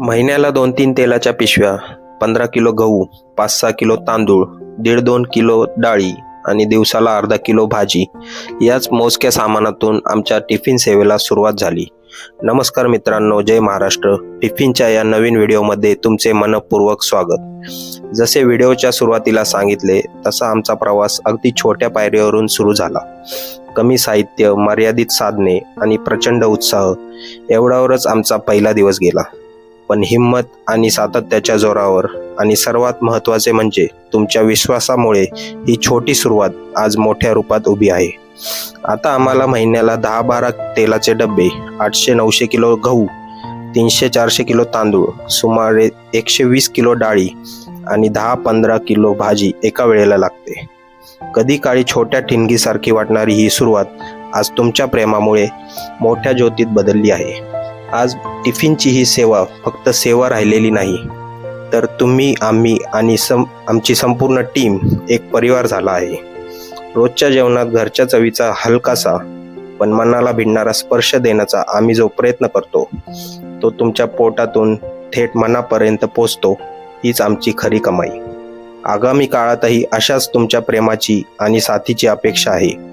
महिन्याला दोन तीन तेलाच्या पिशव्या पंधरा किलो गहू पाच सहा किलो तांदूळ दीड दोन किलो डाळी आणि दिवसाला अर्धा किलो भाजी याच मोजक्या सामानातून आमच्या टिफिन सेवेला सुरुवात झाली. नमस्कार मित्रांनो जय महाराष्ट्र. टिफिनच्या या नवीन व्हिडिओमध्ये तुमचे मनपूर्वक स्वागत. जसे व्हिडिओच्या सुरुवातीला सांगितले तसा आमचा प्रवास अगदी छोट्या पायरीवरून सुरू झाला. कमी साहित्य मर्यादित साधने आणि प्रचंड उत्साह एवढ्यावरच आमचा पहिला दिवस गेला. पण हिंमत आणि सातत्याच्या जोरावर आणि सर्वात महत्त्वाचे म्हणजे तुमच्या विश्वासामुळे ही छोटी सुरुवात आज मोठ्या रूपात उभी आहे. आता आम्हाला महिन्याला दहा बारा तेलाचे डबे आठशे नऊशे किलो गहू तीनशे चारशे किलो तांदूळ सुमारे एकशे वीस किलो डाळी आणि दहा पंधरा किलो भाजी एका वेळेला लागते. कधी काळी छोट्या ठिणगीसारखी वाटणारी ही सुरुवात आज तुमच्या प्रेमामुळे मोठ्या ज्योतीत बदलली आहे. आज टिफिनची ही सेवा फक्त सेवा राहिलेली नाही. तर तुम्ही आम्ही आणि सम आमची संपूर्ण टीम एक परिवार झाला आहे. रोजच्या जेवणात घरच्या चवीचा हलकासा पण मनाला भिडणारा स्पर्श देण्याचा आम्ही जो प्रयत्न करतो तो तुमच्या पोटातून थेट मनापर्यंत पोचतो हीच आमची खरी कमाई. आगामी काळातही अशाच तुमच्या प्रेमाची आणि साथीची अपेक्षा आहे.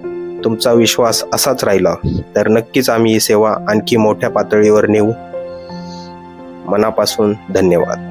तुमचा विश्वास असाच राहिला तर नक्कीच आम्ही ही सेवा आणखी मोठ्या पातळीवर नेऊ. मनापासून धन्यवाद.